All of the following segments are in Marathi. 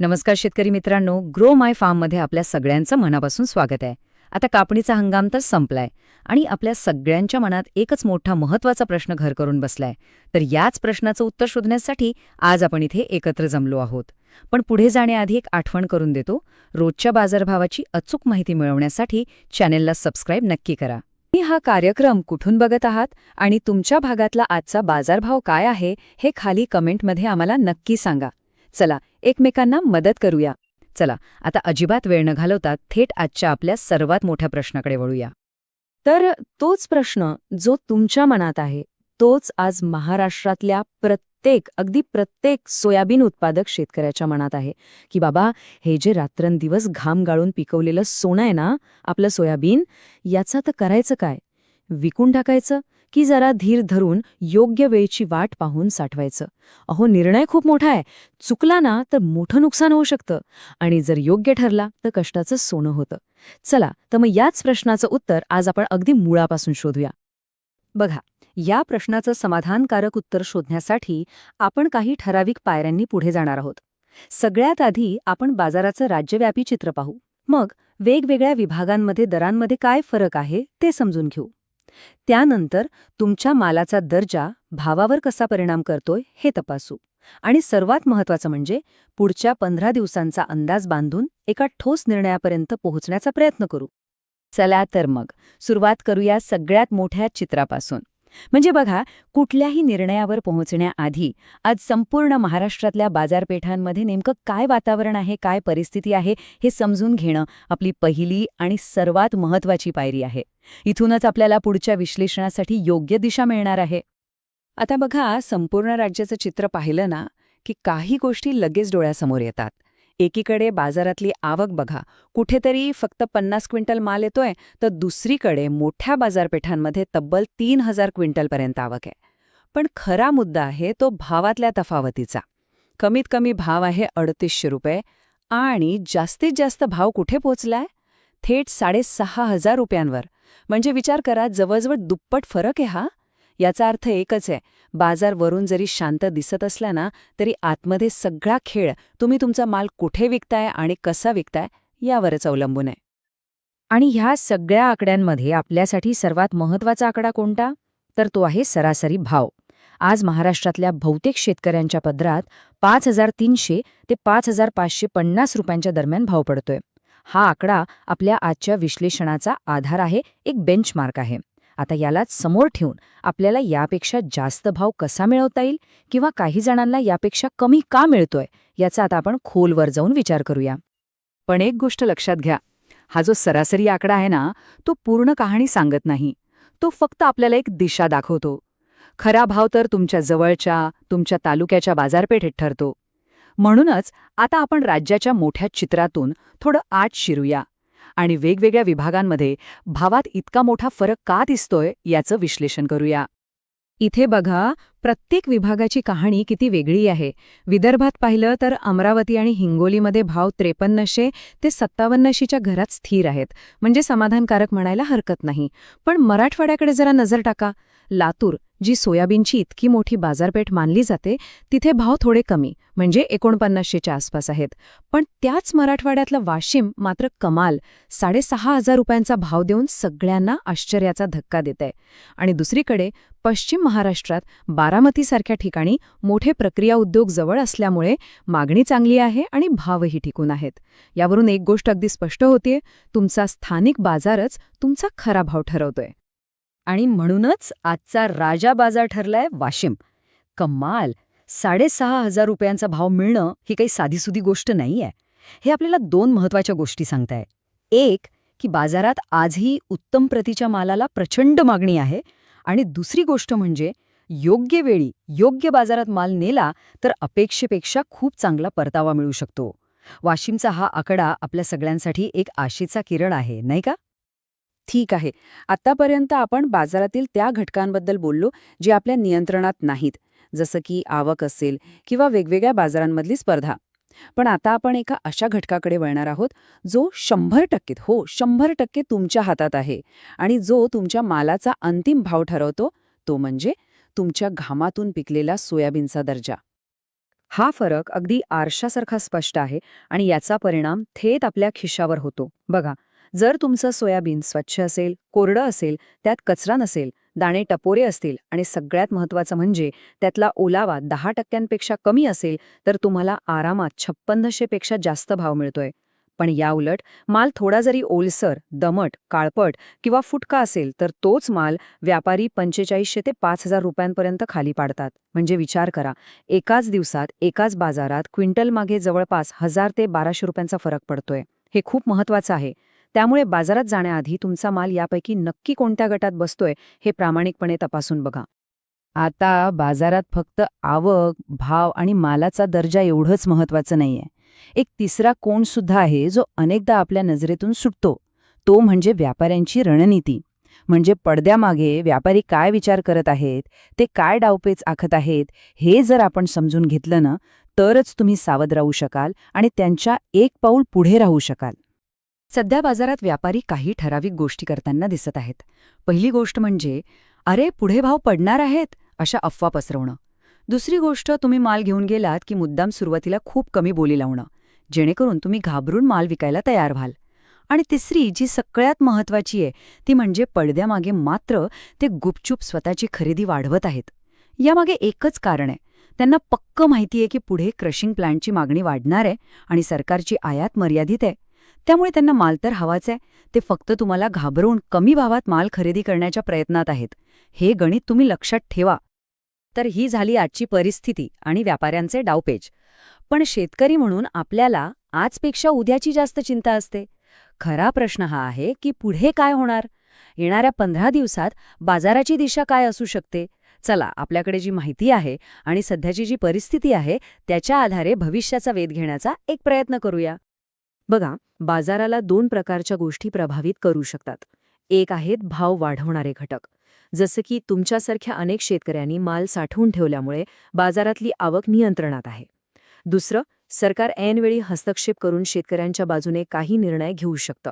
नमस्कार शेतकरी मित्रांनो ग्रो माय फार्ममध्ये आपल्या सगळ्यांचं मनापासून स्वागत आहे. आता कापणीचा हंगाम तर संपलाय आणि आपल्या सगळ्यांच्या मनात एकच मोठा महत्त्वाचा प्रश्न घर करून बसलाय. तर याच प्रश्नाचं उत्तर शोधण्यासाठी आज आपण इथे एकत्र जमलो आहोत. पण पुढे जाण्याआधी एक आठवण करून देतो रोजच्या बाजारभावाची अचूक माहिती मिळवण्यासाठी चॅनेलला सबस्क्राईब नक्की करा. तुम्ही हा कार्यक्रम कुठून बघत आहात आणि तुमच्या भागातला आजचा बाजारभाव काय आहे हे खाली कमेंटमध्ये आम्हाला नक्की सांगा. चला एकमेकांना मदत करूया. चला आता अजिबात वेळ न घालवता थेट आजच्या आपल्या सर्वात मोठ्या प्रश्नाकडे वळूया. तर तोच प्रश्न जो तुमच्या मनात आहे तोच आज महाराष्ट्रातल्या प्रत्येक अगदी प्रत्येक सोयाबीन उत्पादक शेतकऱ्याच्या मनात आहे. की बाबा हे जे रात्रंदिवस घाम गाळून पिकवलेलं सोनं आहे ना आपलं सोयाबीन याचं तर करायचं काय? विकून टाकायचं? की जरा धीर धरून योग्य वेळची वाट पाहून साठवायचं. अहो निर्णय खूप मोठा आहे. चुकला ना तर मोठं नुकसान होऊ शकतं. आणि जर योग्य ठरला तर कष्टाचं सोनं होतं. चला तर मग याच प्रश्नाचं उत्तर आज आपण अगदी मुळापासून शोधूया. बघा या प्रश्नाचं समाधानकारक उत्तर शोधण्यासाठी आपण काही ठराविक पायऱ्यांनी पुढे जाणार आहोत. सगळ्यात आधी आपण बाजाराचं राज्यव्यापी चित्र पाहू. मग वेगवेगळ्या विभागांमध्ये दरांमध्ये काय फरक आहे ते समजून घेऊ. त्यानंतर तुमच्या मालाचा दर्जा भावावर कसा परिणाम करतोय हे तपासू. आणि सर्वात महत्वाचं म्हणजे पुढच्या पंधरा दिवसांचा अंदाज बांधून एका ठोस निर्णयापर्यंत पोहोचण्याचा प्रयत्न करू. चला तर मग सुरुवात करूया सगळ्यात मोठ्या चित्रापासून. म्हणजे बघा कुठल्याही निर्णयावर पोहोचण्याआधी आज संपूर्ण महाराष्ट्रातल्या बाजारपेठांमध्ये नेमकं काय वातावरण आहे काय परिस्थिती आहे हे समजून घेणं आपली पहिली आणि सर्वात महत्वाची पायरी आहे. इथूनच आपल्याला पुढच्या विश्लेषणासाठी योग्य दिशा मिळणार आहे. आता बघा संपूर्ण राज्याचं चित्र पाहिलं ना की काही गोष्टी लगेच डोळ्यासमोर येतात. एकीकडे बाजारातली आवक बघा. कुठेतरी फक्त पन्नास क्विंटल माल येतोय तर दुसरीकडे मोठ्या बाजारपेठांमध्ये तब्बल तीन हजार क्विंटलपर्यंत आवक आहे. पण खरा मुद्दा आहे तो भावातल्या तफावतीचा. कमीत कमी भाव आहे अडतीसशे रुपये आणि जास्तीत जास्त भाव कुठे पोचलाय? थेट साडेसहा हजार रुपयांवर. म्हणजे विचार करा जवळजवळ दुप्पट फरक आहे हा. याचा अर्थ एकच आहे. बाजार वरून जरी शांत दिसत असला ना तरी आतमध्ये सगळा खेळ तुम्ही तुमचा माल कुठे विकताय आणि कसा विकताय यावरच अवलंबून आहे. आणि ह्या सगळ्या आकड्यांमध्ये आपल्यासाठी सर्वात महत्त्वाचा आकडा कोणता? तर तो आहे सरासरी भाव. आज महाराष्ट्रातल्या बहुतेक शेतकऱ्यांच्या पदरात पाच हजार तीनशे ते पाच हजार पाचशे पन्नास रुपयांच्या दरम्यान भाव पडतोय. हा आकडा आपल्या आजच्या विश्लेषणाचा आधार आहे एक बेंचमार्क आहे. आता यालाच समोर ठेवून आपल्याला यापेक्षा जास्त भाव कसा मिळवता येईल किंवा काही जणांना यापेक्षा कमी का मिळतोय याचा आता आपण खोलवर जाऊन विचार करूया. पण एक गोष्ट लक्षात घ्या. हा जो सरासरी आकडा आहे ना तो पूर्ण कहाणी सांगत नाही. तो फक्त आपल्याला एक दिशा दाखवतो. खरा भाव तर तुमच्या जवळच्या तुमच्या तालुक्याच्या बाजारपेठेत ठरतो. म्हणूनच आता आपण राज्याच्या मोठ्या चित्रातून थोडं आत शिरूया. आणि वेगवेगळ्या विभागांमध्ये भावात इतका मोठा फरक का दिसतोय याचं विश्लेषण करूया. इथे बघा प्रत्येक विभागाची कहाणी किती वेगळी आहे? विदर्भात पाहिलं तर अमरावती आणि हिंगोलीमध्ये भाव त्रेपन्नशे ते सत्तावन्नशीच्या घरात स्थिर आहेत. म्हणजे समाधानकारक म्हणायला हरकत नाही. पण मराठवाड्याकडे जरा नजर टाका. लातूर जी सोयाबीनची इतकी मोठी बाजारपेठ मानली जाते तिथे भाव थोडे कमी म्हणजे एकोणपन्नासशेच्या आसपास आहेत. पण त्याच मराठवाड्यातलं वाशिम मात्र कमाल साडेसहा हजार रुपयांचा भाव देऊन सगळ्यांना आश्चर्याचा धक्का देत आहे आणि दुसरीकडे पश्चिम महाराष्ट्रात बारामतीसारख्या ठिकाणी मोठे प्रक्रिया उद्योग जवळ असल्यामुळे मागणी चांगली आहे आणि भावही टिकून आहेत. यावरून एक गोष्ट अगदी स्पष्ट होतीये तुमचा स्थानिक बाजारच तुमचा खरा भाव ठरवतोय. आणि म्हणूनच आजचा राजा बाजार ठरलाय वाशिम. कमाल! साडेसहा हजार रुपयांचा भाव मिळणं ही काही साधीसुधी गोष्ट नाहीये. हे आपल्याला दोन महत्त्वाच्या गोष्टी सांगताय. एक की बाजारात आजही उत्तम प्रतीच्या मालाला प्रचंड मागणी आहे. आणि दुसरी गोष्ट म्हणजे योग्य वेळी योग्य बाजारात माल नेला तर अपेक्षेपेक्षा खूप चांगला परतावा मिळू शकतो. वाशिमचा हा आकडा आपल्या सगळ्यांसाठी एक आशेचा किरण आहे नाही का? ठीक आहे. आतापर्यंत आपण बाजारातील त्या घटकांबद्दल बोललो जे आपल्या नियंत्रणात नाहीत जसं की आवक असेल किंवा वेगवेगळ्या बाजारांमधली स्पर्धा. पण आता आपण एका अशा घटकाकडे वळणार आहोत जो शंभर टक्के हो शंभर टक्के तुमच्या हातात आहे आणि जो तुमच्या मालाचा अंतिम भाव ठरवतो तो म्हणजे तुमच्या घामातून पिकलेला सोयाबीनचा दर्जा. हा फरक अगदी आरशासारखा स्पष्ट आहे आणि याचा परिणाम थेट आपल्या खिशावर होतो. बघा जर तुमचं सोयाबीन स्वच्छ असेल कोरडं असेल त्यात कचरा नसेल दाणे टपोरे असतील आणि सगळ्यात महत्त्वाचं म्हणजे त्यातला ओलावा दहा टक्क्यांपेक्षा कमी असेल तर तुम्हाला आरामात छप्पन्नशेपेक्षा जास्त भाव मिळतोय. पण याउलट माल थोडा जरी ओलसर दमट काळपट किंवा फुटका असेल तर तोच माल व्यापारी पंचेचाळीसशे ते पाच हजार रुपयांपर्यंत खाली पाडतात. म्हणजे विचार करा एकाच दिवसात एकाच बाजारात क्विंटल मागे जवळपास हजार ते बाराशे रुपयांचा फरक पडतोय. हे खूप महत्वाचं आहे. त्यामुळे बाजारात जाण्याआधी तुमचा माल यापैकी नक्की कोणत्या गटात बसतोय हे प्रामाणिकपणे तपासून बघा. आता बाजारात फक्त आवक भाव आणि मालाचा दर्जा एवढंच महत्वाचं नाहीये. एक तिसरा कोण सुद्धा आहे जो अनेकदा आपल्या नजरेतून सुटतो. तो म्हणजे व्यापाऱ्यांची रणनीती. म्हणजे पडद्यामागे व्यापारी काय विचार करत आहेत ते काय डावपेच आखत आहेत हे जर आपण समजून घेतलं ना तरच तुम्ही सावध राहू शकाल आणि त्यांच्या एक पाऊल पुढे राहू शकाल. सध्या बाजारात व्यापारी काही ठराविक गोष्टी करताना दिसत आहेत. पहिली गोष्ट म्हणजे अरे पुढे भाव पडणार आहेत? अशा अफवा पसरवणं. दुसरी गोष्ट तुम्ही माल घेऊन गेलात की मुद्दाम सुरुवातीला खूप कमी बोली लावणं जेणेकरून तुम्ही घाबरून माल विकायला तयार व्हाल. आणि तिसरी जी सगळ्यात महत्वाची आहे ती म्हणजे पडद्यामागे मात्र ते गुपचूप स्वतःची खरेदी वाढवत आहेत. यामागे एकच कारण आहे त्यांना पक्क माहिती आहे की पुढे क्रशिंग प्लांटची मागणी वाढणार आहे आणि सरकारची आयात मर्यादित आहे. त्यामुळे त्यांना माल तर हवाच आहे ते फक्त तुम्हाला घाबरवून कमी भावात माल खरेदी करण्याच्या प्रयत्नात आहेत. हे गणित तुम्ही लक्षात ठेवा. तर ही झाली आजची परिस्थिती आणि व्यापाऱ्यांचे डावपेच. पण शेतकरी म्हणून आपल्याला आजपेक्षा उद्याची जास्त चिंता असते. खरा प्रश्न हा आहे की पुढे काय होणार? येणाऱ्या पंधरा दिवसात बाजाराची दिशा काय असू शकते? चला आपल्याकडे जी माहिती आहे आणि सध्याची जी परिस्थिती आहे त्याच्या आधारे भविष्याचा वेध घेण्याचा एक प्रयत्न करूया. बघा बाजाराला दोन प्रकारच्या गोष्टी प्रभावित करू शकतात. एक आहेत भाव वाढवणारे घटक. जसं की तुमच्यासारख्या अनेक शेतकऱ्यांनी माल साठवून ठेवल्यामुळे बाजारातली आवक नियंत्रणात आहे. दुसरं सरकार ऐनवेळी हस्तक्षेप करून शेतकऱ्यांच्या बाजूने काही निर्णय घेऊ शकतं.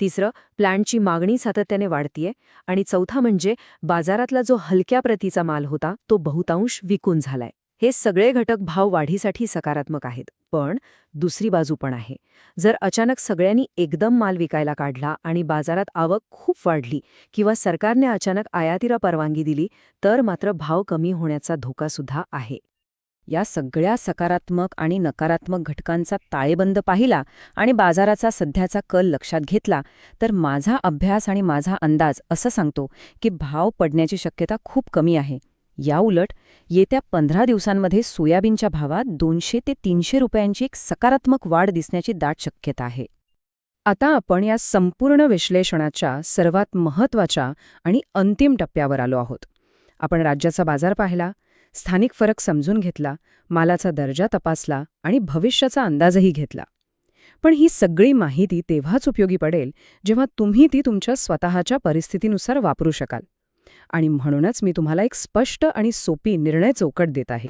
तिसरं प्लॅन्टची मागणी सातत्याने वाढतीये आणि चौथा म्हणजे बाजारातला जो हलक्या प्रतीचा माल होता तो बहुतांश विकून झालाय. हे सगळे घटक भाव वाढीसाठी सकारात्मक आहेत पण दुसरी बाजू पण आहे. जर अचानक सगळ्यांनी एकदम माल विकायला काढला आणि बाजारात आवक खूप वाढली किंवा सरकारने अचानक आयातीला परवानगी दिली तर मात्र भाव कमी होण्याचा धोका सुद्धा आहे. या सगळ्या सकारात्मक आणि नकारात्मक घटकांचा ताळेबंद पाहिला आणि बाजाराचा सध्याचा कल लक्षात घेतला तर माझा अभ्यास आणि माझा अंदाज असं सांगतो की भाव पडण्याची शक्यता खूप कमी आहे. याउलट येत्या पंधरा दिवसांमध्ये सोयाबीनच्या भावात दोनशे ते तीनशे रुपयांची एक सकारात्मक वाढ दिसण्याची दाट शक्यता आहे. आता आपण या संपूर्ण विश्लेषणाच्या सर्वात महत्त्वाच्या आणि अंतिम टप्प्यावर आलो आहोत. आपण राज्याचा बाजार पाहिला स्थानिक फरक समजून घेतला मालाचा दर्जा तपासला आणि भविष्याचा अंदाजही घेतला. पण ही सगळी माहिती तेव्हाच उपयोगी पडेल जेव्हा तुम्ही ती तुमच्या स्वतःच्या परिस्थितीनुसार वापरू शकाल. आणि म्हणूनच मी तुम्हाला एक स्पष्ट आणि सोपी निर्णय चौकट देत आहे.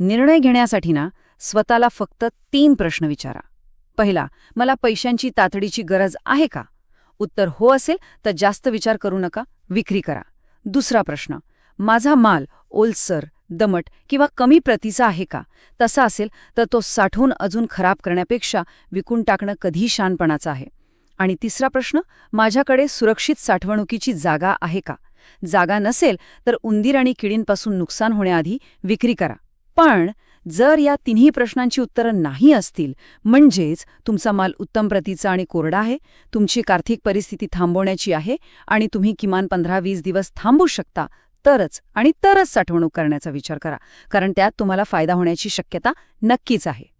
निर्णय घेण्यासाठी ना स्वतःला फक्त तीन प्रश्न विचारा. पहिला मला पैशांची तातडीची गरज आहे का? उत्तर हो असेल तर जास्त विचार करू नका विक्री करा. दुसरा प्रश्न माझा माल ओलसर दमट किंवा कमी प्रतीचा आहे का? तसा असेल तर तो साठवून अजून खराब करण्यापेक्षा विकून टाकणं कधी शानपणाचं आहे. आणि तिसरा प्रश्न माझ्याकडे सुरक्षित साठवणुकीची जागा आहे का? जागा नसेल तर उंदीर आणि किडींपासून नुकसान होण्याआधी विक्री करा. पण जर या तिन्ही प्रश्नांची उत्तरं नाही असतील म्हणजेच तुमचा माल उत्तम प्रतीचा आणि कोरडा आहे तुमची आर्थिक परिस्थिती थांबवण्याची आहे आणि तुम्ही किमान पंधरा वीस दिवस थांबू शकता तरच आणि तरच साठवणूक करण्याचा विचार करा. कारण त्यात तुम्हाला फायदा होण्याची शक्यता नक्कीच आहे.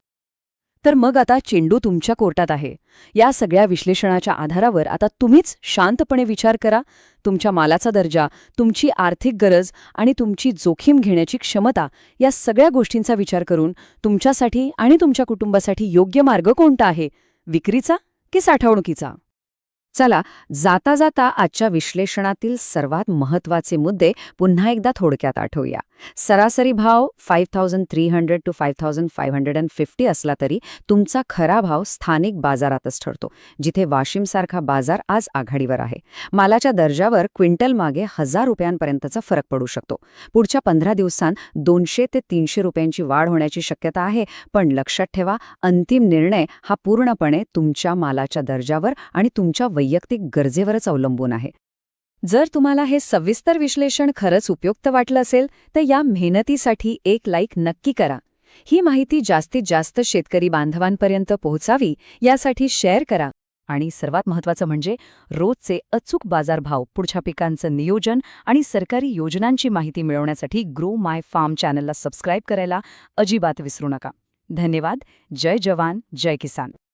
तर मग आता चेंडू तुमच्या कोर्टात आहे. या सगळ्या विश्लेषणाच्या आधारावर आता तुम्हीच शांतपणे विचार करा. तुमच्या मालाचा दर्जा तुमची आर्थिक गरज आणि तुमची जोखीम घेण्याची क्षमता या सगळ्या गोष्टींचा विचार करून तुमच्यासाठी आणि तुमच्या कुटुंबासाठी योग्य मार्ग कोणता आहे? विक्रीचा की साठवणुकीचा? चला जाता जाता आजच्या विश्लेषणातील सर्वात महत्त्वाचे मुद्दे पुन्हा एकदा थोडक्यात आठवूया. सरासरी भाव five thousand three hundred to five thousand five hundred and fifty असला तरी तुमचा खरा भाव स्थानिक बाजारातच ठरतो जिथे वाशिमसारखा बाजार आज आघाडीवर आहे. मालाच्या दर्जावर क्विंटल मागे हजार रुपयांपर्यंतचा फरक पडू शकतो. पुढच्या पंधरा दिवसांत दोनशे ते तीनशे रुपयांची वाढ होण्याची शक्यता आहे पण लक्षात ठेवा अंतिम निर्णय हा पूर्णपणे तुमच्या मालाच्या दर्जावर आणि तुमच्या वैयक्तिक गरजेवरच अवलंबून आहे. जर तुम्हाला हे सविस्तर विश्लेषण खरंच उपयुक्त वाटलं असेल तर या मेहनतीसाठी एक लाईक नक्की करा. ही माहिती जास्तीत जास्त शेतकरी बांधवांपर्यंत पोहोचावी यासाठी शेअर करा. आणि सर्वात महत्त्वाचं म्हणजे रोजचे अचूक बाजारभाव पुढच्या पिकांचं नियोजन आणि सरकारी योजनांची माहिती मिळवण्यासाठी ग्रो माय फार्म चॅनलला सबस्क्राईब करायला अजिबात विसरू नका. धन्यवाद. जय जवान. जय किसान.